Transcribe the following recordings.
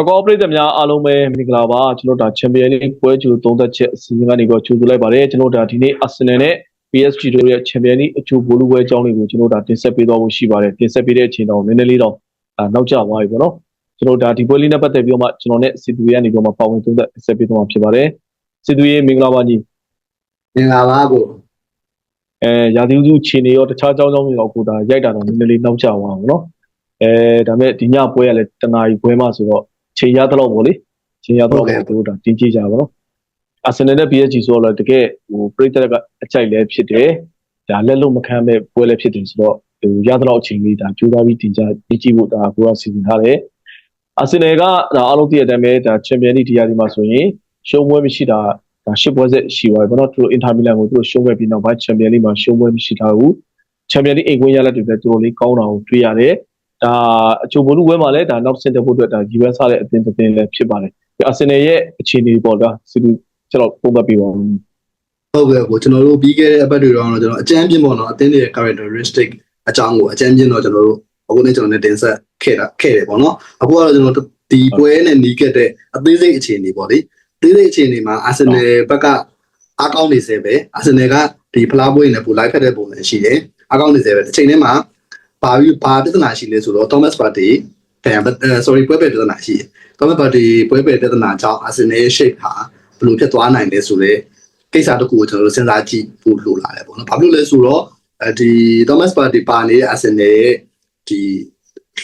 တော်ကောပရိသတ်များအားလုံးပဲမင်္ဂလာပါကျွန်တော်ဒါချန်ပီယံလိပွဲကြိုသုံးသက်ချက်အစီအစဉ်ကနေတော့ကြိုဆိုလိုက်ပါတယ်ကျွန်တော်ဒါဒီနေ့အာဆင်နယ်နဲ့ PSG တို့ရဲ့ချန်ပီယံလိအချို့ဘိုးလူပွဲအကြောင်းလေးကိုကျွန်တော်ဒါတင်ဆက်ပေးသွားဖို့ရှိပါတယ်တင်ဆက်ပေးတဲ့အချိန်တော့နည်းနည်းလေးတော့အာနောက်ကျသွားပြီပေါ့နော်ကျွန်တော်ဒါဒီပွဲလေးနဲ့ပတ်သက်ပြီးတော့မှကျွန်တော်နဲ့စီတူရဲ့နေပြီးတော့မှပါဝင်သုံးသက်ဆက်ပေးသွားမှာဖြစ်ပါတယ်စီတူရဲ့မင်္ဂလာပါကြီးမင်္ဂလာပါကိုအဲရာသီဥတုခြေနေရောတခြားအကြောင်းအကြောင်းတွေတော့ကိုဒါရိုက်တာတော့နည်းနည်းလေးနောက်ကျသွားအောင်နော်အဲဒါမဲ့ဒီညပွဲကလည်းတနာရီပွဲမှဆိုတော့ ချိန်ရတော့ပေါ့လေချိန်ရတော့ပေါ့တို့ဒါတင်းကြည့်ကြပါတော့အာဆင်နယ်နဲ့ PSG ဆိုတော့တကယ်ဟိုပရိသတ်ကအကြိုက်လည်းဖြစ်တယ်ဒါလက်လုံးမခံမဲ့ပွဲလည်းဖြစ်တယ်ဆိုတော့ဟိုရတော့အချိန်လေးဒါကြိုးစားပြီးတင်ကြကြည့်ဖို့ဒါကိုကစီစဉ်ထားတယ်အာဆင်နယ်ကဒါအားလုံးသိတဲ့အတိုင်းပဲဒါချန်ပီယံလိတရားဒီမှာဆိုရင်ရှုံးပွဲမရှိတာဒါရှစ်ပွဲဆက်ရှိသွားပြီပေါ့နော်သူတို့အင်တာမီလန်ကိုသူတို့ရှုံးခဲ့ပြီးနောက်ပိုင်းချန်ပီယံလိမှာရှုံးပွဲမရှိထားဘူးချန်ပီယံလိအိမ်ခွင့်ရလက်တွေလည်းသူတို့လေးကောင်းတာကိုတွေ့ရတယ် ဒါအချို့ဘိုလ်လူပွဲမှာလည်းဒါနောက်ဆင့်တက်ဖို့အတွက်ဒါ US ဆတဲ့အသင်းတစ်သင်းလည်းဖြစ်ပါတယ်အာဆင်နယ်ရဲ့အခြေအနေပေါ့ဒါစီလူကျွန်တော်ပုံမှန်ပြပါဦးဟုတ်ကဲ့ကိုကျွန်တော်တို့ပြီးခဲ့တဲ့အပတ်တွေတော့ကျွန်တော်အကြမ်းပြင်းပေါ့နော်အသင်းတွေရဲ့ characteristic အကြောင်းကိုအကြမ်းပြင်းတော့ကျွန်တော်တို့အခုနေ့ကျွန်တော်နဲ့တင်ဆက်ခဲ့တာခဲ့တယ်ပေါ့နော်အခုကတော့ကျွန်တော်တို့ဒီပွဲနဲ့နီးခဲ့တဲ့အသေးစိတ်အခြေအနေပေါ့လေအသေးစိတ်အခြေအနေမှာအာဆင်နယ်ဘက်ကအားကောင်းနေစေပဲအာဆင်နယ်ကဒီဖလားပွဲနဲ့ပိုလိုက်ဖက်တဲ့ပုံစံရှိတယ်အားကောင်းနေစေပဲတစ်ချိန်တည်းမှာ ပါပြီးဘာပြဿနာရှိလဲဆိုတော့ Thomas Partey တန် sorry ပွဲပဲပြဿနာရှိတယ် Thomas Partey ပွဲပဲပြဿနာကြောင့်အာဆင်နယ်ရဲ့ shape ဟာဘယ်လိုဖြစ်သွားနိုင်လဲဆိုတော့ကိစ္စတစ်ခုကိုကျွန်တော်တို့စဉ်းစားကြည့်ဖို့လိုလာတယ်ပေါ့နော်။ဘာဖြစ်လို့လဲဆိုတော့အဲဒီ Thomas Partey ပါနေတဲ့ Arsenal ရဲ့ဒီ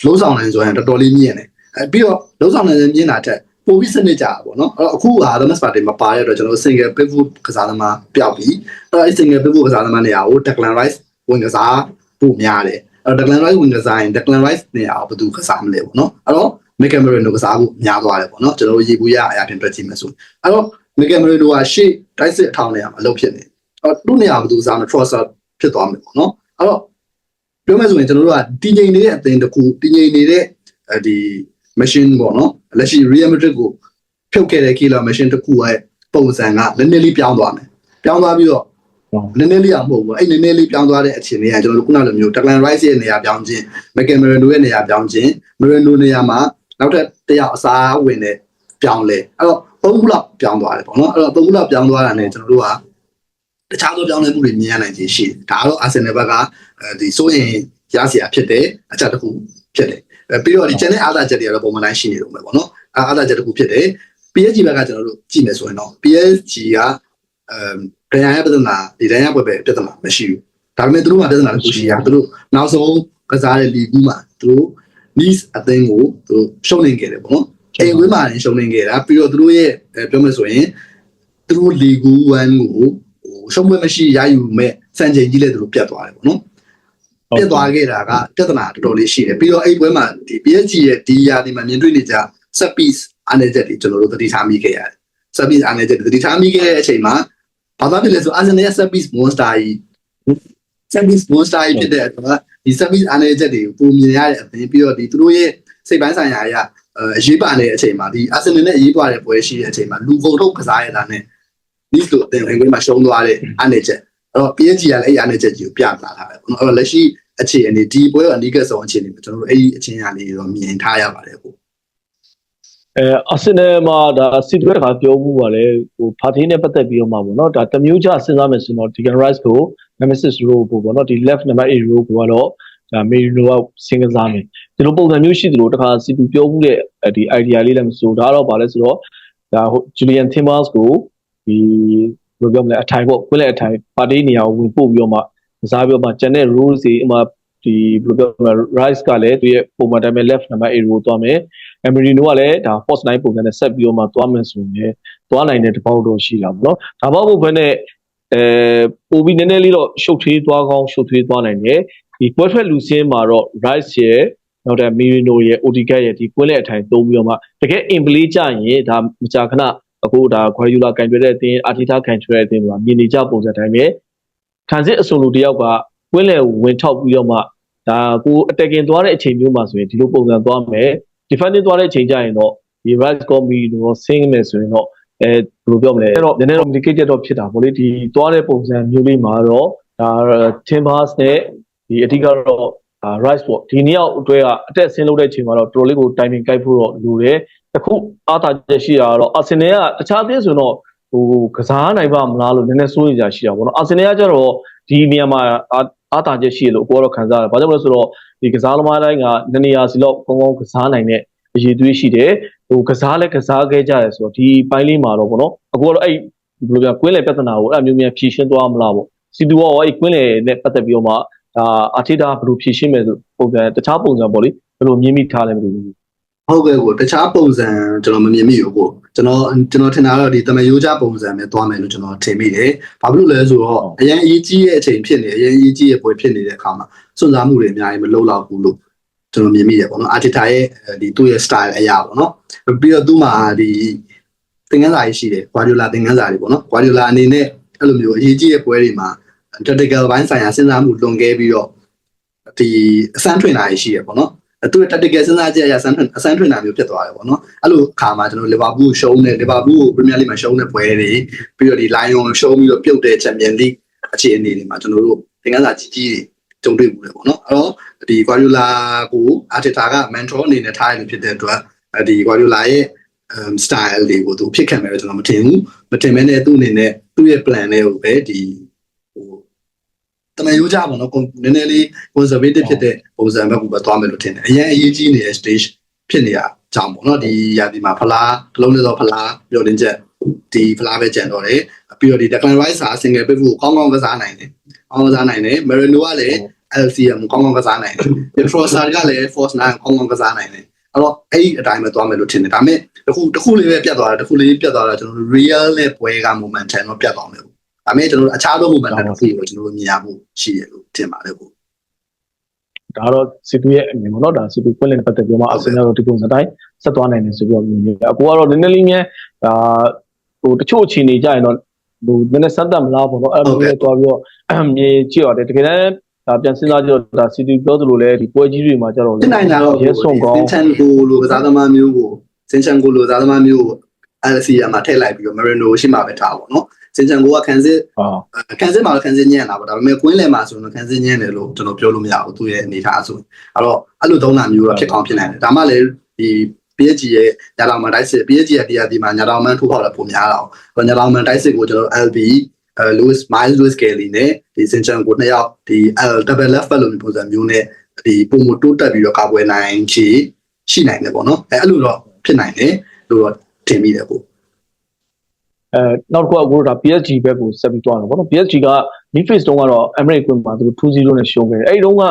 လုံးဆောင်နိုင်ဆိုရင်တော်တော်လေးမြင့်တယ်။အဲပြီးတော့လုံးဆောင်နိုင်မြင့်တာတက်ပိုပြီးစနစ်ကြတာပေါ့နော်။အဲ့တော့အခုဟာ Thomas Partey မပါတဲ့အတွက်ကျွန်တော်တို့ single pivot ကစားသမားပျောက်ပြီ။အဲ့တော့အဲ single pivot ကစားသမားနေရာကို Declan Rice ဝင်ကစားပို့များတယ်။ အဲ့တော့ Declan Rice ဝင်ကစားရင် Declan Rice နေရာကိုဘယ်သူကစားမလဲပေါ့နော်။အဲ့တော့ Mikel Merino ကစားဖို့များသွားတယ်ပေါ့နော်။ကျွန်တော်တို့ရေဘူးရအရာပြင်တွက်ကြည့်မယ်ဆို။အဲ့တော့မီဂယ်မရီလိုကရှေ့တိုက်စစ်အထောင်နေရာမှာအလုပ်ဖြစ်နေအဲ့တော့သူ့နေရာဘယ်သူစားမလဲ Trossard ဖြစ်သွားမယ်ပေါ့နော်အဲ့တော့ပြောမယ်ဆိုရင်ကျွန်တော်တို့ကတည်ငြိမ်နေတဲ့အသင်းတစ်ခုတည်ငြိမ်နေတဲ့အဲဒီ machine ပေါ့နော်လက်ရှိ Real Madrid ကိုဖြုတ်ခဲ့တဲ့ killer machine တစ်ခုရဲ့ပုံစံကနည်းနည်းလေးပြောင်းသွားမယ်ပြောင်းသွားပြီးတော့ နည်းနည်းလေးအောင်မဟုတ်ဘူးအဲ့နည်းနည်းလေးပြောင်းသွားတဲ့အချိန်လေးကကျွန်တော်တို့ခုနလိုမျိုး Declan Rice ရဲ့နေရာပြောင်းခြင်း Mikel Merino ရဲ့နေရာပြောင်းခြင်း Merino နေရာမှာနောက်ထပ်တယောက်အစားဝင်တဲ့ပြောင်းလဲအဲ့တော့သုံးခုလောက်ပြောင်းသွားတယ်ပေါ့နော်အဲ့တော့သုံးခုလောက်ပြောင်းသွားတာ ਨੇ ကျွန်တော်တို့ကတခြားသောပြောင်းလဲမှုတွေမြင်ရနိုင်ခြင်းရှိတယ်ဒါကတော့အာဆင်နယ်ဘက်ကအဲဒီစိုးရင်ရစရာဖြစ်တယ်အချက်တစ်ခုဖြစ်တယ်အဲပြီးတော့ဒီကျန်တဲ့အားသာချက်တွေကတော့ပုံမှန်တိုင်းရှိနေတော့မယ်ပေါ့နော်အဲအားသာချက်တစ်ခုဖြစ်တယ် PSG ဘက်ကကျွန်တော်တို့ကြည့်မယ်ဆိုရင်တော့ PSG က အဲဒဏ်ရာရပြဿနာဒီဒဏ်ရာပွဲပဲပြဿနာမရှိဘူးဒါပေမဲ့သူတို့ကပြဿနာတစ်ခုရှိရသူတို့နောက်ဆုံးကစားတဲ့လီဂူးမှာသူတို့ Nice အသင်းကိုသူတို့ရှုံးနေခဲ့တယ်ပေါ့နော်အိမ်ဝင်းမှာနေရှုံနေခဲ့တာပြီးတော့သူတို့ရဲ့ပြောမယ်ဆိုရင်သူတို့လီဂူ1ကိုဟိုရှုံးပွဲမရှိရယူမဲ့စံချိန်ကြီးလည်းသူတို့ပြတ်သွားတယ်ပေါ့နော်ပြတ်သွားခဲ့တာကပြဿနာတော်တော်လေးရှိတယ်ပြီးတော့အဲ့ပွဲမှာဒီ PSG ရဲ့ဒီယာဒီမှာမြင်တွေ့နေကြ set piece အနေနဲ့ကျွန်တော်တို့သတိထားမိခဲ့ရတယ် set piece အနေနဲ့သတိထားမိခဲ့တဲ့အချိန်မှာ ဘာသာဖြစ်လဲဆို Arsenal ရဲ့ set piece monster ကြီး set piece monster ကြီးဖြစ်တဲ့အတွက်ဒီ set piece အနေနဲ့တွေကိုပုံမြင်ရတဲ့အပြင်ပြီးတော့ဒီသူတို့ရဲ့စိတ်ပိုင်းဆိုင်ရာအရာအရေးပါတဲ့အချိန်မှာဒီအာဆင်နယ်နဲ့အရေးပါတဲ့ပွဲရှိတဲ့အချိန်မှာလူကုန်ထုတ်ကစားရတာနဲ့ဒီလိုအသင်းဝင်မှာရှုံးသွားတဲ့အနေချက်အဲ့တော့ PSG ကလည်းအဲ့အနေချက်ကြီးကိုပြသလာတယ်ပေါ့နော်အဲ့တော့လက်ရှိအခြေအနေဒီပွဲကအနီးကပ်ဆုံးအခြေအနေမှာကျွန်တော်တို့အဲ့ဒီအချင်းအရာလေးတော့မြင်ထားရပါတယ်ပေါ့ အဲအာဆင်နယ်မှာဒါစီတွဲတခါပြောမှုပါလေဟိုဖာတီးနဲ့ပတ်သက်ပြီးတော့မှာပေါ့နော်ဒါတမျိုးချစဉ်းစားမယ်ဆိုတော့ဒီကန်ရိုက်ကို Nemesis row ပို့ပေါ့နော်ဒီ left number 8 row ကိုကတော့ဒါမေရီနိုကစင်ကစားမယ်ဒီလိုပုံစံမျိုးရှိသလိုတခါစီပူပြောမှုတဲ့ဒီ idea လေးလည်းမစိုးဒါတော့ဗာလဲဆိုတော့ဒါဟို Julian Timbers ကိုဒီဘယ်လိုပြောမလဲအထိုင်ပေါ့ခွင့်လက်အထိုင်ပါတီနေရာကိုဝင်ပို့ပြီးတော့မှကစားပြီးတော့မှကျန်တဲ့ rules တွေအမှဒီဘယ်လိုပြောမလဲ rice ကလည်းသူရဲ့ပုံမှန်တိုင်းပဲ left number 8ကိုသွားမယ် Emerino ကလည်းဒါ force 9ပုံစံနဲ့ဆက်ပြီးတော့မှသွားမယ်ဆိုရင်သွားနိုင်တဲ့တပေါက်တော့ရှိတာပေါ့နော်ဒါပေါ့ဘုဘနဲ့အဲပိုပြီးနည်းနည်းလေးတော့ရှုပ်ထွေးသွားကောင်းရှုပ်ထွေးသွားနိုင်တယ်ဒီပွဲထွက်လူစင်းမှာတော့ rice ရဲ့နောက်တဲ့ Mirino ရဲ့ Odegaard ရဲ့ဒီကွင်းလက်အထိုင်သုံးပြီးတော့မှတကယ်အင်ပလေးကြရင်ဒါမကြာခဏအခုဒါ Guardiola ကန်ကြွတဲ့အတင်း Arteta ကန်ကြွတဲ့အတင်းကမြင်နေကြပုံစံတိုင်းပဲခံစစ်အစုံလူတယောက်ကကွင်းလက်ဝင်ထောက်ပြီးတော့မှဒါကိုအတက်ကင်သွားတဲ့အချိန်မျိုးမှာဆိုရင်ဒီလိုပုံစံသွားမယ် defending သွားတဲ့အချိန်ကျရင်တော့ဒီ right combi တော့ sing မယ်ဆိုရင်တော့အဲဘယ်လိုပြောမလဲအဲ့တော့နည်းနည်းတော့ complicated တော့ဖြစ်တာပေါ့လေဒီသွားတဲ့ပုံစံမျိုးလေးမှာတော့ဒါ Timbers နဲ့ဒီအဓိကတော့ rice ပေါ့ဒီနှစ်ယောက်အတွဲကအတက်ဆင်းလုပ်တဲ့အချိန်မှာတော့တော်တော်လေးကို timing ကိုက်ဖို့တော့လိုတယ်အခုအားသာချက်ရှိတာကတော့အာဆင်နယ်ကတခြားအသင်းဆိုတော့ဟိုကစားနိုင်ပါမလားလို့နည်းနည်းစိုးရိမ်ကြရှိတာပေါ့နော်အာဆင်နယ်ကကျတော့ဒီနေရာမှာအားသာချက်ရှိလို့အပေါ်တော့ခံစားရတယ်ဘာကြောင့်လဲဆိုတော့ဒီကစားသမားတိုင်းကနနေရာစီတော့ကောင်းကောင်းကစားနိုင်တဲ့အရေးသွေးရှိတယ်ဟိုကစားလဲကစားခဲ့ကြတယ်ဆိုတော့ဒီပိုင်းလေးမှာတော့ပေါ့နော်အခုကတော့အဲ့ဘယ်လိုပြကွင်းလေပြဿနာကိုအဲ့မျိုးများဖြေရှင်းသွားမလားပေါ့စီတူရောအဲ့ကွင်းလေနဲ့ပတ်သက်ပြီးတော့မှဒါအာတီတာဘယ်လိုဖြေရှင်းမယ်ဆိုပုံစံတခြားပုံစံပေါ့လေဘယ်လိုမြင်မိထားလဲမသိဘူး ဟုတ်ကဲ့ကိုတခြားပုံစံကျွန်တော်မမြင်မိဘူးကိုကျွန်တော်ကျွန်တော်ထင်တာတော့ဒီတမယိုးကြပုံစံနဲ့သွားမယ်လို့ကျွန်တော်ထင်မိတယ်။ဘာဖြစ်လို့လဲဆိုတော့အရင်အရေးကြီးတဲ့အချိန်ဖြစ်နေအရင်အရေးကြီးရဲ့ပွဲဖြစ်နေတဲ့အခါမှာစွန့်စားမှုတွေအများကြီးမလုပ်တော့ဘူးလို့ကျွန်တော်မြင်မိတယ်ပေါ့နော်။အာတီတာရဲ့ဒီသူ့ရဲ့ style အရာပေါ့နော်။ပြီးတော့သူ့မှာဒီသင်ခန်းစာကြီးရှိတယ်။ Guardiola သင်ခန်းစာတွေပေါ့နော်။ Guardiola အနေနဲ့အဲ့လိုမျိုးအရေးကြီးတဲ့ပွဲတွေမှာ tactical ဘိုင်းဆိုင်ရာစဉ်းစားမှုလွန်ကဲပြီးတော့ဒီအစမ်းထွင်တာရှိရပေါ့နော်။ သူ့ tactical စဉ်းစားချက်အရဆန်းထွင်အစမ်းထွင်တာမျိုးဖြစ်သွားတယ်ပေါ့နော်အဲ့လိုအခါမှာကျွန်တော်လီဗာပူးရှုံးတယ်လီဗာပူးကိုပရီးမီးယားလိမှာရှုံးတဲ့ပွဲတွေပြီးတော့ဒီလိုင်ယွန်ရှုံးပြီးတော့ပြုတ်တဲ့ချန်ပီယံလိအခြေအနေတွေမှာကျွန်တော်တို့သင်ခန်းစာကြီးကြီးတွေကြုံတွေ့မှုတယ်ပေါ့နော်အဲ့တော့ဒီကွာဒီလာကိုအာတီတာကမန်ထရောအနေနဲ့ထားရလို့ဖြစ်တဲ့အတွက်ဒီကွာဒီလာရဲ့ style တွေကိုသူဖြစ်ခံမယ်လို့ကျွန်တော်မထင်ဘူးမထင်မဲနဲ့သူ့အနေနဲ့သူ့ရဲ့ plan တွေကိုပဲဒီဟို တမန်ရိုးကြပါတော့နည်းနည်းလေး conservative ဖြစ်တဲ့ပုံစံဘက်ကိုပဲသွားမယ်လို့ထင်တယ်အရင်အရေးကြီးနေတဲ့ stage ဖြစ်နေရကြောင်းပေါ့နော်ဒီရာဒီမှာဖလားတစ်လုံးနဲ့တော့ဖလားပြောတင်ချက်ဒီဖလားပဲကြံတော့တယ်ပြီးတော့ဒီ Declan Rice ဟာ single pivot ကိုကောင်းကောင်းကစားနိုင်တယ်ကောင်းကောင်းကစားနိုင်တယ် Marino ကလည်း LCM ကောင်းကောင်းကစားနိုင်တယ် Trossard ကလည်း Force 9ကောင်းကောင်းကစားနိုင်တယ်အဲ့တော့အဲ့ဒီအတိုင်းပဲသွားမယ်လို့ထင်တယ်ဒါပေမဲ့တခုတခုလေးပဲပြတ်သွားတာတခုလေးပြတ်သွားတာကျွန်တော်တို့ real နဲ့ပွဲက momentum တော့ပြတ်သွားမယ် ဒါပေမဲ့ကျွန်တော်တို့အခြားသော momentum တစ်ခုကိုကျွန်တော်တို့မြင်ရဖို့ရှိတယ်လို့ထင်ပါတယ်ကိုဒါတော့စီတူရဲ့အမြင်ပေါ့နော်ဒါစီတူကွင်းလင်းပတ်သက်ပြီးမှအာဆင်နယ်တို့ဒီပုံစံတိုင်းဆက်သွားနိုင်တယ်ဆိုပြီးတော့မြင်နေတယ်အကူကတော့နည်းနည်းလေးမြန်ဒါဟိုတချို့အခြေအနေကြရင်တော့ဟိုနည်းနည်းဆက်သက်မလားပေါ့နော်အဲ့လိုမျိုးသွားပြီးတော့မြင်ကြည့်ရတယ်တကယ်တမ်းဒါပြန်စဉ်းစားကြတော့ဒါစီတူပြောသလိုလဲဒီပွဲကြီးတွေမှာကြတော့ဖြစ်နိုင်တာတော့ရဲဆွန်ကောင်းစင်ချန်ကိုလိုကစားသမားမျိုးကိုစင်ချန်ကိုလိုကစားသမားမျိုးကို LCA မှာထည့်လိုက်ပြီးတော့ Marino ရှိမှပဲထားပါတော့ စင်ချန်ကိုကခန်းစစ်ဟာခန်းစစ်မှာလည်းခန်းစစ်ညံ့လာပါဒါပေမဲ့ကွင်းလယ်မှာဆိုရင်ခန်းစစ်ညံ့တယ်လို့ကျွန်တော်ပြောလို့မရဘူးသူ့ရဲ့အနေထားဆိုအဲ့တော့အဲ့လိုသုံးတာမျိုးတော့ဖြစ်ကောင်းဖြစ်နိုင်တယ်ဒါမှလည်းဒီ PSG ရဲ့ညာတော်မန်တိုက်စစ် PSG ရဲ့ TRT မှာညာတော်မန်ထိုးပေါက်လည်းပုံများတာ။ဟိုညာတော်မန်တိုက်စစ်ကိုကျွန်တော် LB အဲ Louis Miles Louis Kelly နဲ့ဒီ Sinchan ကိုနှစ်ယောက်ဒီ L double left back လို့ပုံစံမျိုးနဲ့ဒီပုံမတိုးတက်ပြီးတော့ကာကွယ်နိုင်ချေရှိနိုင်တယ်ပေါ့နော်။အဲအဲ့လိုတော့ဖြစ်နိုင်တယ်လို့တော့ထင်မိတယ်ပေါ့ အဲနောက်တစ်ခုကကိုတို့ဒါ PSG ဘက်ကိုဆက်ပြီးသွားတယ်ပေါ့နော် PSG က midfield တုန်းကတော့ Emirates ကွင်းမှာသူတို့2-0နဲ့ရှုံးခဲ့တယ်အဲ့ဒီတုန်းက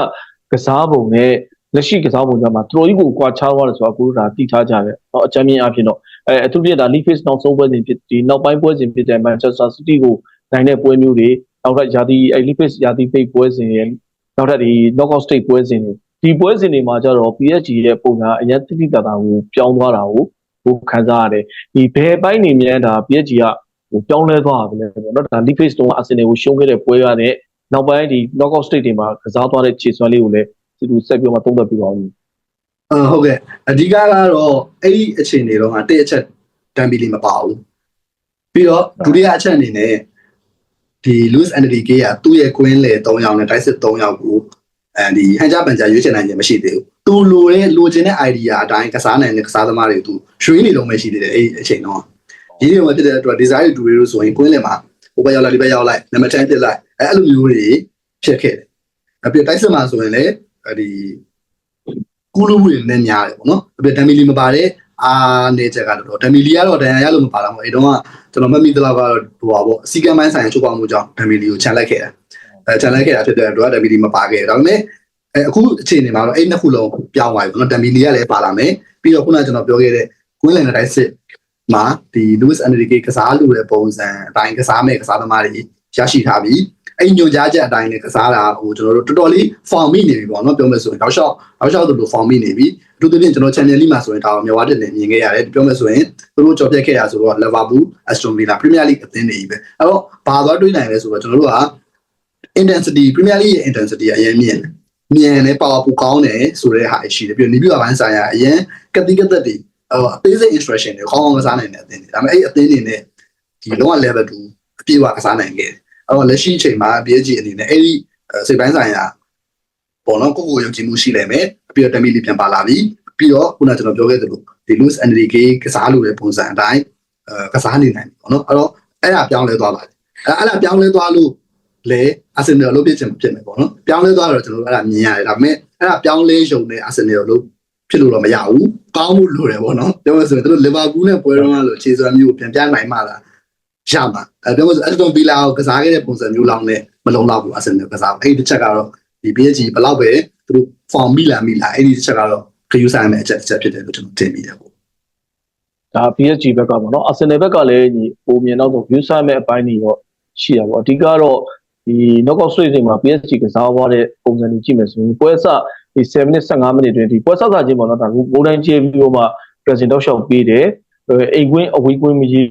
ကစားပုံနဲ့လက်ရှိကစားပုံကြမှာတော်တော်ကြီးကိုကွာခြားသွားတယ်ဆိုတော့ကိုတို့ဒါတိထားကြတယ်။ဟောအချမ်းမြင်အဖြစ်တော့အဲအထူးသဖြင့်ဒါ league phase နောက်ဆုံးပွဲစဉ်ဖြစ်ဒီနောက်ပိုင်းပွဲစဉ်ဖြစ်တဲ့ Manchester City ကိုနိုင်တဲ့ပွဲမျိုးတွေနောက်ထပ်ယာတီအဲ league phase ယာတီပိတ်ပွဲစဉ်ရဲ့နောက်ထပ်ဒီ knockout stage ပွဲစဉ်တွေဒီပွဲစဉ်တွေမှာကျတော့ PSG ရဲ့ပုံကအရင်တိတိတတ်တာကိုပြောင်းသွားတာကိုကိုခံစားရတယ်။ဒီဘယ်ပိုင်းနေမြန်ဒါ PSG က ပြောင်းလဲသွားတာပဲလေပေါ့နော်ဒါ league phase တုန်းက Arsenal ကိုရှုံးခဲ့တဲ့ပွဲရတဲ့နောက်ပိုင်းဒီ knockout stage တွေမှာကစားသွားတဲ့ခြေစွမ်းလေးကိုလည်းသူတို့ဆက်ပြီးမှသုံးသပ်ပြီးပါဦး။အာဟုတ်ကဲ့အဓိကကတော့အဲ့ဒီအခြေအနေတော့ကတစ်အချက်တမ်ဘီလီမပါဘူး။ပြီးတော့ဒုတိယအချက်အနေနဲ့ဒီ Luis Enrique ကသူ့ရဲ့ queen လေ3ယောက်နဲ့ dice 3ယောက်ကိုအဲဒီဟန်ကြပန်ကြရွေးချယ်နိုင်ခြင်းမရှိသေးဘူး။သူလိုတဲ့လိုချင်တဲ့ idea အတိုင်းကစားနိုင်တဲ့ကစားသမားတွေကိုသူရွှေ့နေလုံးမရှိသေးတယ်အဲ့ဒီအချိန်တော့။ ဒီလိုမှဖြစ်တဲ့အတွက် design တူတွေလို့ဆိုရင် queen လေမှာဟိုဘက်ရောက်လိုက်ဒီဘက်ရောက်လိုက်နံပါတ်10ပြစ်လိုက်အဲအဲ့လိုမျိုးတွေဖြစ်ခဲ့တယ်။အပြည့် dice မှာဆိုရင်လည်းဒီကူလူမှုတွေနဲ့များတယ်ပေါ့နော်။အပြည့်ဒမ်မီလီမပါတဲ့အာနေချက်ကတော့ဒမ်မီလီကတော့ဒန်ရရလို့မပါတော့ဘူးအဲ့တုန်းကကျွန်တော်မမိသလောက်ကတော့ဟိုပါပေါ့အစီကံပိုင်းဆိုင်ရာချိုးပေါက်မှုကြောင့်ဒမ်မီလီကိုခြံလိုက်ခဲ့တာအဲခြံလိုက်ခဲ့တာဖြစ်တဲ့အတွက်ဒမ်မီလီမပါခဲ့ဒါပေမဲ့အဲအခုအချိန်နေမှာတော့အဲ့နှစ်ခုလုံးပြောင်းသွားပြီပေါ့နော်ဒမ်မီလီကလည်းပါလာမယ်ပြီးတော့ခုနကကျွန်တော်ပြောခဲ့တဲ့ကွင်းလန်တိုင်းစစ် မှာဒီ Louis Enrique ကစားလို့တဲ့ပုံစံအတိုင်းကစားမဲ့ကစားသမားတွေရရှိထားပြီအဲ့ညွန်ကြားချက်အတိုင်းနဲ့ကစားတာဟိုကျွန်တော်တို့တော်တော်လေး form မိနေပြီပေါ့နော်ပြောမယ်ဆိုရင်တောက်လျှောက်တောက်လျှောက်သူတို့ form မိနေပြီအထူးသဖြင့်ကျွန်တော် Champions League မှာဆိုရင်ဒါမြော်ဝါးတက်နေမြင်ခဲ့ရတယ်ပြောမယ်ဆိုရင်သူတို့ကြော်ပြက်ခဲ့ရဆိုတော့ Liverpool Aston Villa Premier League အသင်းတွေကြီးပဲအဲ့တော့ဘာသွားတွေးနိုင်လဲဆိုတော့ကျွန်တော်တို့က intensity Premier League ရဲ့ intensity အရင်မြင်မြန်တယ် power ပူကောင်းတယ်ဆိုတဲ့ဟာရှိတယ်ပြီးတော့နီးပြဘိုင်းဆိုင်ရာအရင်ကတိကသက်တွေ ဟိုအသေးစိတ် instruction တွေခေါင်းအောင်ကစားနိုင်တဲ့အသင်းတွေဒါပေမဲ့အဲ့အသင်းတွေနဲ့ဒီလုံးဝ level 2အပြည့်အဝကစားနိုင်ခဲ့တယ်အဲ့တော့လက်ရှိအချိန်မှာ PSG အနေနဲ့အဲ့ဒီစိတ်ပိုင်းဆိုင်ရာပေါ့နော်ကိုကိုယုံကြည်မှုရှိလိမ့်မယ်ပြီးတော့တမီလီပြန်ပါလာပြီပြီးတော့ခုနကကျွန်တော်ပြောခဲ့သလိုဒီ loose NDK ကစားလို့တဲ့ပုံစံအတိုင်းအဲကစားနေနိုင်ပြီပေါ့နော်အဲ့တော့အဲ့ဒါပြောင်းလဲသွားပါတယ်အဲ့အဲ့ဒါပြောင်းလဲသွားလို့လေအာဆင်နယ်လို့ဖြစ်ချင်ဖြစ်မယ်ပေါ့နော်ပြောင်းလဲသွားတော့ကျွန်တော်တို့အဲ့ဒါမြင်ရတယ်ဒါပေမဲ့အဲ့ဒါပြောင်းလဲရုံနဲ့အာဆင်နယ်လို့ ဖြစ်လို့တော့မရဘူးကောင်းမှုလိုတယ်ပေါ့နော်ပြောမှဆိုရင်တို့လီဗာပူးနဲ့ပွဲတော့လို့ခြေစွမ်းမျိုးပြန်ပြနိုင်မှလားရမှာအဲပြောမှဆိုအက်စတွန်ဗီလာကိုကစားခဲ့တဲ့ပုံစံမျိုးလောက်နဲ့မလုံလောက်ဘူးအာဆင်နယ်ကစားအဲ့ဒီတစ်ချက်ကတော့ဒီ PSG ဘယ်လောက်ပဲသူတို့ form မိလာမိလာအဲ့ဒီတစ်ချက်ကတော့ခယူဆိုင်မဲ့အချက်တစ်ချက်ဖြစ်တယ်လို့ကျွန်တော်ထင်မိတယ်ပေါ့ဒါ PSG ဘက်ကပေါ့နော် Arsenal ဘက်ကလည်းညီပုံမြင်တော့ view side မဲ့အပိုင်းတွေတော့ရှိရပါအဓိကတော့ဒီ knockout stage တွေမှာ PSG ကစားသွားတဲ့ပုံစံတွေကြည့်မယ်ဆိုရင်ပွဲစ ဒီ7မိနစ်15မိနစ်တွင်ဒီပွဲစစချင်းပေါ့နော်ဒါဂိုးတိုင်းကျေးပြီးတော့မှ present တော့ရှောက်ပေးတယ်အိမ်ကွင်းအဝေးကွင်းမကြီး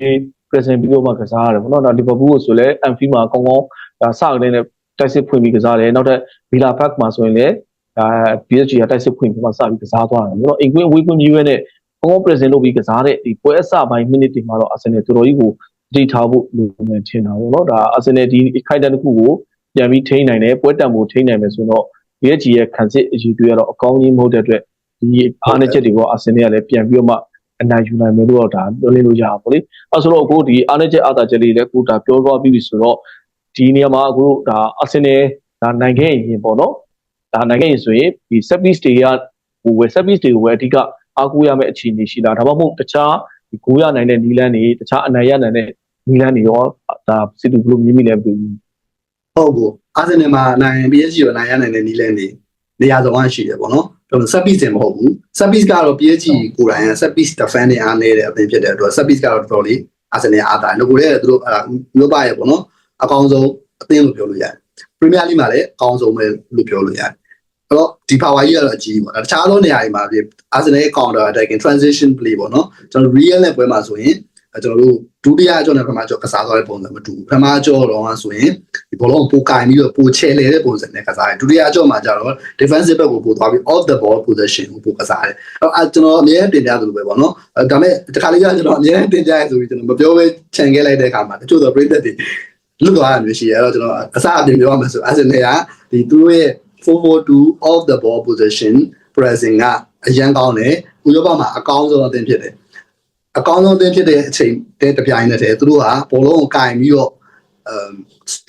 present ပြီးတော့မှကစားရတယ်ပေါ့နော်ဒါ Liverpool ကိုဆိုလဲ Anfield မှာကောင်းကောင်းဒါစကလေးနဲ့တိုက်စစ်ဖွင့်ပြီးကစားတယ်နောက်ထပ် Villa Park မှာဆိုရင်လည်းဒါ PSG ကတိုက်စစ်ဖွင့်ပြီးမှစပြီးကစားသွားတယ်ပေါ့နော်အိမ်ကွင်းအဝေးကွင်းကြီးပဲနဲ့ကောင်းကောင်း present လုပ်ပြီးကစားတဲ့ဒီပွဲအစပိုင်းမိနစ်တွေမှာတော့ Arsenal တော်တော်ကြီးကိုတည်ထားဖို့လိုမယ်ထင်တာပေါ့နော်ဒါ Arsenal ဒီခိုက်တန်တစ်ခုကိုပြန်ပြီးထိန်းနိုင်တယ်ပွဲတံပိုးထိန်းနိုင်မယ်ဆိုတော့ PSG ရဲ့ခံစစ်အရေးတွေကတော့အကောင်းကြီးမဟုတ်တဲ့အတွက်ဒီအားနည်းချက်တွေကို Arsenal ကလည်းပြန်ပြီးတော့မှအနိုင်ယူနိုင်မယ်လို့တော့ဒါပြောလင်းလို့ရပါဘူးလေအဲဆိုတော့အခုဒီအားနည်းချက်အားသာချက်လေးလည်းအခုဒါပြောသွားပြီးပြီဆိုတော့ဒီနေရာမှာအခုဒါ Arsenal ဒါနိုင်ခဲ့ရင်ပေါ့နော်ဒါနိုင်ခဲ့ရင်ဆိုရင်ဒီ set piece တွေကဟိုဝယ် set piece တွေကိုဝယ်အဓိကအားကိုးရမယ့်အခြေအနေရှိတာဒါမှမဟုတ်တခြားဒီကိုရနိုင်တဲ့နီလန်းတွေတခြားအနိုင်ရနိုင်တဲ့နီလန်းတွေရောဒါစစ်တူဘလို့မြင်မိလဲမသိဘူးဟုတ်ဘူး အာဆင်နယ်မှာနိုင် PSG ကိုနိုင်ရနိုင်တဲ့နီးလဲနေနေရာဆောင်ရှိတယ်ပေါ့နော်ကျွန်တော် set piece မဟုတ်ဘူး set piece ကတော့ PSG ကိုယ်တိုင် set piece defend နေအားနေတဲ့အပြင်ဖြစ်တဲ့အတွက် set piece ကတော့တော်တော်လေးအာဆင်နယ်အားတာငကိုလည်းသူတို့အဲ့ဒါမျိုးပါရဲ့ပေါ့နော်အကောင်းဆုံးအသင်းလို့ပြောလို့ရတယ် Premier League မှာလည်းအကောင်းဆုံးပဲလို့ပြောလို့ရတယ်အဲ့တော့ဒီ power ကြီးကတော့အကြီးပေါ့တခြားသောနေရာတွေမှာပြ Arsenal counter attacking transition play ပေါ့နော်ကျွန်တော် real နဲ့ပွဲမှာဆိုရင် ကျွန်တော်တို့ဒုတိယအကျော်နဲ့ပထမအကျော်ကစားသွားတဲ့ပုံစံမတူဘူးပထမအကျော်တော့ဆိုရင်ဒီဘောလုံးကိုပိုကင်ပြီးတော့ပိုချဲလေတဲ့ပုံစံနဲ့ကစားတယ်ဒုတိယအကျော်မှာကျတော့ defensive back ကိုပိုသွားပြီး off the ball position ကိုပိုကစားတယ်အဲ့ကျွန်တော်အများတင်ပြသလိုပဲပေါ့နော်ဒါပေမဲ့တခါလေးကျကျွန်တော်အများတင်ပြရဲဆိုပြီးကျွန်တော်မပြောဘဲခြံခဲ့လိုက်တဲ့အခါမှာတချို့တော့ပြည်သက်တွေလွတ်သွားတာမျိုးရှိရအဲ့တော့ကျွန်တော်အစအပြင်ပြောရမယ်ဆို Arsenal ကဒီသူတို့ရဲ့442 off the ball position pressing ကအရန်ကောင်းတယ်ဥရောပမှာအကောင်းဆုံးအသင်းဖြစ်တယ် အကောင်းဆုံးအသင်းဖြစ်တဲ့အချိန်တဲ့တပြိုင်နက်တည်းသူတို့ကဘောလုံးကိုကင်ပြီးတော့အမ်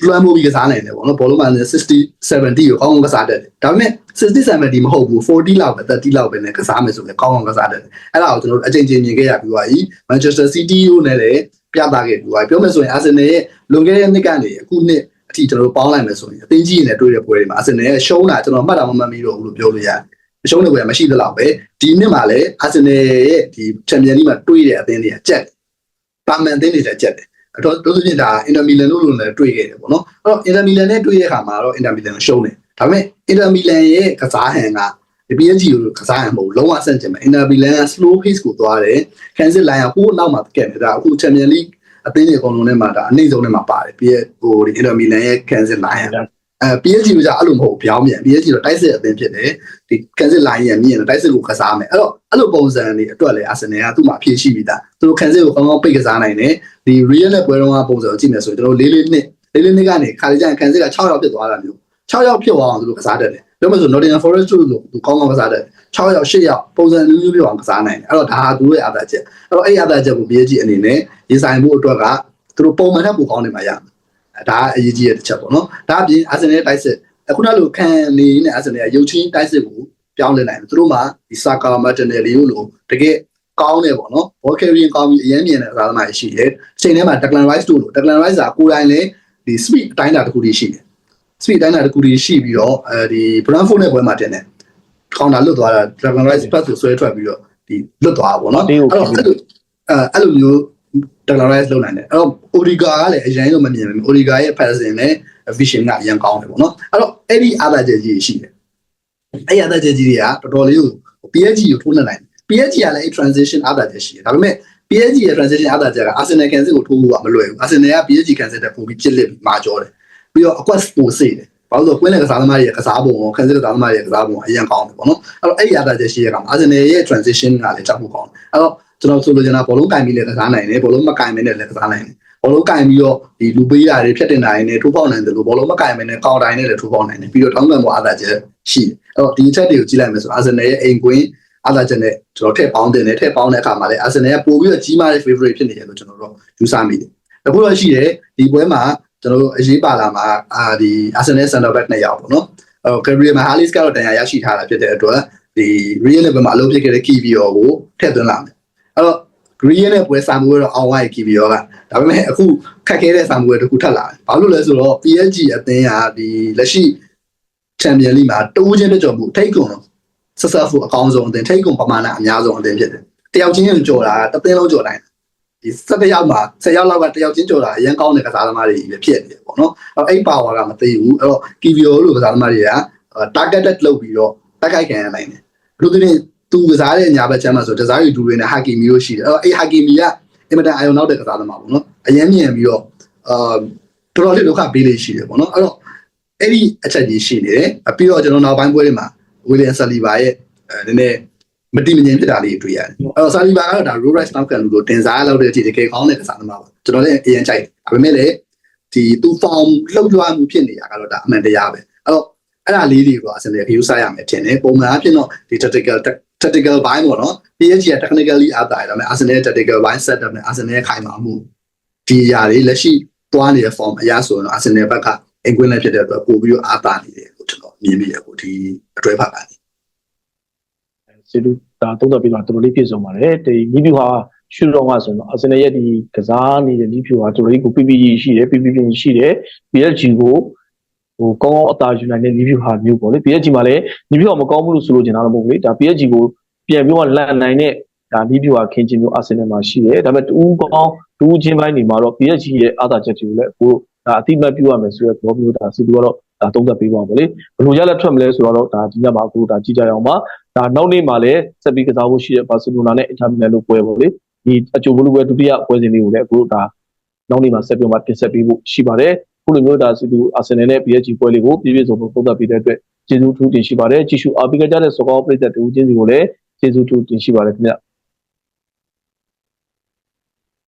လွှမ်းမိုးပြီးကစားနိုင်တယ်ပေါ့နော်ဘောလုံးမှာ60 70ကိုကောင်းကောင်းကစားတတ်တယ်ဒါပေမဲ့60 70မဟုတ်ဘူး40လောက်ပဲ30လောက်ပဲနဲ့ကစားမယ်ဆိုရင်ကောင်းကောင်းကစားတတ်တယ်အဲ့ဒါကိုကျွန်တော်တို့အချိန်ချင်းမြင်ခဲ့ရပြီးသွားပြီ Manchester City ကိုလည်းလည်းပြသခဲ့ပြီးသွားပြီပြောမယ်ဆိုရင် Arsenal ရဲ့လွန်ခဲ့တဲ့နှစ်ကနေအခုနှစ်အထိကျွန်တော်တို့ပေါင်းလိုက်မယ်ဆိုရင်အသင်းကြီးနဲ့တွေ့တဲ့ပွဲတွေမှာ Arsenal ရဲ့ရှုံးတာကျွန်တော်မှတ်တာမမှတ်မိတော့ဘူးလို့ပြောလို့ရတယ် အရှုံးတဲ့ပွဲမရှိသလောက်ပဲဒီနှစ်မှာလည်းအာဆင်နယ်ရဲ့ဒီချန်ပီယံလိမှာတွေးတဲ့အသင်းတွေကကြက်တယ်။ပါမန်အသင်းတွေလည်းကြက်တယ်။အတော့တို့ဆိုရင်ဒါအင်တာမီလန်တို့လိုလည်းတွေးခဲ့တယ်ပေါ့နော်။အဲ့တော့အင်တာမီလန်နဲ့တွေးတဲ့အခါမှာတော့အင်တာမီလန်ရှုံးတယ်။ဒါပေမဲ့အင်တာမီလန်ရဲ့ကစားဟန်ကဒီ PSG ကိုကစားဟန်မဟုတ်လုံးဝဆန့်ကျင်မယ်။အင်တာမီလန်က slow pace ကိုသွားတယ်။ Kansas Lion ဟိုနောက်မှာကက်နေတာအခုချန်ပီယံလိအသင်းတွေအကုန်လုံးထဲမှာဒါအနှိမ့်ဆုံးထဲမှာပါတယ်ပြီးရဟိုဒီအင်တာမီလန်ရဲ့ Kansas Lion အဲ PSG ကကြအဲ့လိုမဟုတ်ပြောင်းပြန် PSG တော့တိုက်စစ်အသင်းဖြစ်တယ်ဒီကန်စစ်လိုင်းရမြင်တယ်တိုက်စစ်ကိုကစားမယ်အဲ့တော့အဲ့လိုပုံစံတွေအတွက်လေအာဆင်နယ်ကသူ့မှာဖြည့်ရှိပြီးသားသူတို့ကန်စစ်ကိုကောင်းကောင်းပိတ်ကစားနိုင်တယ်ဒီ real နဲ့ပွဲတော့ကပုံစံကိုကြည့်မယ်ဆိုရင်ကျွန်တော်လေးလေးနှစ်လေးလေးနှစ်ကနေခါလေးကျရင်ကန်စစ်က6ရောက်ဖြစ်သွားတာမျိုး6ရောက်ဖြစ်သွားအောင်သူတို့ကစားတတ်တယ်ပြောမှဆို Nottingham Forest တို့လိုသူကောင်းကောင်းကစားတတ်6ရောက်8ရောက်ပုံစံမျိုးမျိုးဖြစ်အောင်ကစားနိုင်တယ်အဲ့တော့ဒါဟာသူတို့ရဲ့အားသာချက်အဲ့တော့အဲ့အားသာချက်ကို PSG အနေနဲ့ရင်ဆိုင်ဖို့အတွက်ကသူတို့ပုံမှန်ထက်ပိုကောင်းနေမှာရမယ် ဒါအရေးကြီးတဲ့တစ်ချက်ပေါ့နော်ဒါအပြင်အာဆင်နယ်တိုက်စစ်အခုနလိုခံနေနဲ့အာဆင်နယ်ရုပ်ချင်းတိုက်စစ်ကိုပြောင်းလဲနိုင်တယ်သူတို့မှာဒီစာကာမတ်တနယ်လီကိုလိုတကယ်ကောင်းတယ်ပေါ့နော်ဘောကယ်ရီကောင်းပြီးအရင်မြင်တဲ့အစားသမားရှိတယ်အချိန်ထဲမှာ Declan Rice တို့လို Declan Rice ကကိုယ်တိုင်လည်းဒီ speed အတိုင်းတာတစ်ခုတည်းရှိတယ် speed အတိုင်းတာတစ်ခုတည်းရှိပြီးတော့အဲဒီ Brentford နဲ့ပွဲမှာတင်တယ်ခေါင်းတာလွတ်သွားတာ Declan Rice ပတ်ကိုဆွဲထွက်ပြီးတော့ဒီလွတ်သွားတာပေါ့နော်အဲ့တော့အဲ့လိုအဲအဲ့လိုမျိုး Declarate လုပ်နိုင်တယ်အဲ့တော့ Origa ကလည်းအရင်တော့မမြင်ဘူး Origa ရဲ့ passing နဲ့ vision ကအရင်ကောင်းတယ်ပေါ့နော်အဲ့တော့အဲ့ဒီအားသာချက်ကြီးရှိတယ်အဲ့ဒီအားသာချက်ကြီးတွေကတော်တော်လေးကို PSG ကိုထိုးနှက်နိုင်တယ် PSG ကလည်းအဲ့ transition အားသာချက်ရှိတယ်ဒါပေမဲ့ PSG ရဲ့ transition အားသာချက်က Arsenal ကန်စစ်ကိုထိုးဖို့ကမလွယ်ဘူး Arsenal က PSG ကန်စစ်တဲ့ပုံပြီးပြစ်လက်ပြီးမာကြောတယ်ပြီးတော့ aquas ပိုစေတယ်ဘာလို့လဲကွင်းလက်ကစားသမားတွေရဲ့ကစားပုံကိုကန်စစ်ကစားသမားတွေရဲ့ကစားပုံကအရင်ကောင်းတယ်ပေါ့နော်အဲ့တော့အဲ့ဒီအားသာချက်ရှိရကောင် Arsenal ရဲ့ transition ကလည်းကြောက်ဖို့ကောင်းတယ်အဲ့တော့ ကျွန်တော်ဆိုလိုချင်တာဘောလုံးကင်ပြီးလည်းကစားနိုင်တယ်ဘောလုံးမကင်မနဲ့လည်းကစားနိုင်တယ်ဘောလုံးကင်ပြီးတော့ဒီလူပေးတာတွေဖြတ်တင်တာတွေနဲ့ထိုးပေါက်နိုင်တယ်လို့ဘောလုံးမကင်မနဲ့ကောင်တိုင်းနဲ့လည်းထိုးပေါက်နိုင်တယ်ပြီးတော့ထောင်းကန်ပေါ်အားသာချက်ရှိတယ်အဲ့တော့ဒီအချက်တွေကိုကြည့်လိုက်မယ်ဆိုအာဆင်နယ်ရဲ့အိမ်ကွင်းအားသာချက်နဲ့ကျွန်တော်ထည့်ပေါင်းတင်တယ်ထည့်ပေါင်းတဲ့အခါမှာလည်းအာဆင်နယ်ကပို့ပြီးတော့ကြီးမားတဲ့ favorite ဖြစ်နေတယ်လို့ကျွန်တော်တို့ယူဆမိတယ်အခုတော့ရှိတယ်ဒီပွဲမှာကျွန်တော်တို့အရေးပါလာမှာအာဒီအာဆင်နယ် center back နှစ်ယောက်ပေါ့နော်အဲကရီယာမဟာလစ်ကတော့တန်ရာရရှိထားတာဖြစ်တဲ့အတွက်ဒီ real level မှာအလုပ်ဖြစ်ခဲ့တဲ့ KVO ကိုထည့်သွင်းလာမယ် အဲ့တော့ green နဲ့ပွဲစာမှုကတော့အောင်ဝိုင်း KVO ကဒါပေမဲ့အခုခက်ခဲတဲ့စာမှုတွေတခုထပ်လာတယ်ဘာလို့လဲဆိုတော့ PSG အသင်းကဒီလက်ရှိ Champion League မှာတိုးချင်းတက်ကြော်မှုထိတ်ကုန်တော့ successful အကောင်းဆုံးအသင်းထိတ်ကုန်ပမာဏအများဆုံးအသင်းဖြစ်တယ်တယောက်ချင်းကြော်တာတစ်သင်းလုံးကြော်နိုင်ဒီ17ယောက်မှာ10ယောက်လောက်ကတယောက်ချင်းကြော်တာအရင်ကောင်းတဲ့ကစားသမားတွေပဲဖြစ်နေတယ်ပေါ့နော်အဲ့တော့အဲ့ power ကမသိဘူးအဲ့တော့ KVO လို့ကစားသမားတွေက targeted လုပ်ပြီးတော့တိုက်ခိုက်ခံရနိုင်တယ်ဘလို့ဒီ သူကစားတဲ့ညာဘက်ချမ်းမှာဆိုဒဇာရီဒူတွေနဲ့ဟာကီမီတို့ရှိတယ်အဲ့တော့အဲ့ဟာကီမီကအင်မတန်အာယုံနောက်တဲ့ကစားသမားပေါ့နော်အရင်မြင်ပြီးတော့အာတော်တော်လေးဒုက္ခပေးလေးရှိတယ်ပေါ့နော်အဲ့တော့အဲ့ဒီအချက်ကြီးရှိနေတယ်ပြီးတော့ကျွန်တော်နောက်ပိုင်းပွဲတွေမှာဝီလီယံဆာလီဘာရဲ့အဲနည်းနည်းမတိမငြိမ်ဖြစ်တာလေးတွေ့ရတယ်အဲ့တော့ဆာလီဘာကတော့ဒါ road rice နောက်ကန်လူကိုတင်စားလောက်တဲ့အချိန်တကယ်ကောင်းတဲ့ကစားသမားပါကျွန်တော်လည်းအရင်ကြိုက်တယ်ဒါပေမဲ့လည်းဒီသူ form လှုပ်ကြွားမှုဖြစ်နေတာကတော့ဒါအမှန်တရားပဲအဲ့တော့အဲ့ဒါလေးတွေကိုအစနေ view ဆိုင်ရမယ်ထင်တယ်ပုံမှန်အဖြစ်တော့ဒီ tactical tactical ဘိုင်းပေါ့နော် PSG က technically အားတာတယ်ဒါပေမဲ့ Arsenal tactical ဘိုင်း set up နဲ့ Arsenal ခိုင်မာမှုဒီຢာတွေလက်ရှိသွားနေတဲ့ form အရဆိုရင်တော့ Arsenal ဘက်ကအင်ကွင်းလည်းဖြစ်တဲ့အတွက်ပို့ပြီးတော့အားတာနေတယ်လို့ကျွန်တော်မြင်မိရကိုဒီအတွဲဖက်ကနေစီလူဒါသုံးသပ်ပြီးတော့တော်တော်လေးပြည့်စုံပါတယ်ဒီနီးပြူဟာရှူတော့ကဆိုတော့အာဆင်နယ်ရဲ့ဒီကစားနေတဲ့နီးပြူဟာတော်တော်လေးကို PPG ရှိတယ် PPG ရှိတယ် PSG ကို ဟိုကောင်းကောင်းအသာယူနိုင်တဲ့နီးပြူဟာမျိုးပေါ့လေ PSG မှာလည်းနီးပြူကမကောင်းဘူးလို့ဆိုလို့ကျင်တာတော့မဟုတ်ဘူးလေဒါ PSG ကိုပြန်ပြီးတော့လန်နိုင်တဲ့ဒါနီးပြူဟာခင်းချင်းမျိုးအာဆင်နယ်မှာရှိတယ်ဒါပေမဲ့တူးကောင်းတူးချင်းပိုင်းနေမှာတော့ PSG ရဲ့အာသာချက်တွေကိုလည်းအခုဒါအတိမတ်ပြုရမယ်ဆိုတဲ့ဘောမျိုးဒါစီလူကတော့ဒါသုံးသပ်ပေးပါပေါ့လေဘယ်လိုရလက်ထွက်မလဲဆိုတော့ဒါဒီညမှာအခုဒါကြည့်ကြရအောင်ပါဒါနောက်နေ့မှာလည်းဆက်ပြီးကစားဖို့ရှိတဲ့ဘာစီလိုနာနဲ့အင်တာမီလန်တို့ပွဲပေါ့လေဒီအချိုဘလူပွဲဒုတိယပွဲစဉ်လေးကိုလည်းအခုဒါနောက်နေ့မှာဆက်ပြီးမှတင်ဆက်ပေးဖို့ရှိပါတယ် ခုလိုမျိုးဒါစီတူအာဆင်နယ်နဲ့ PSG ပွဲလေးကိုပြည့်ပြည့်စုံစုံသုံးသပ်ပေးတဲ့အတွက်ကျေးဇူးထူးတင်ရှိပါတယ်ကြည့်ရှုအားပေးကြတဲ့စကောပရိသတ်တူချင်းစီကိုလည်းကျေးဇူးထူးတင်ရှိပါတယ်ခင်ဗျ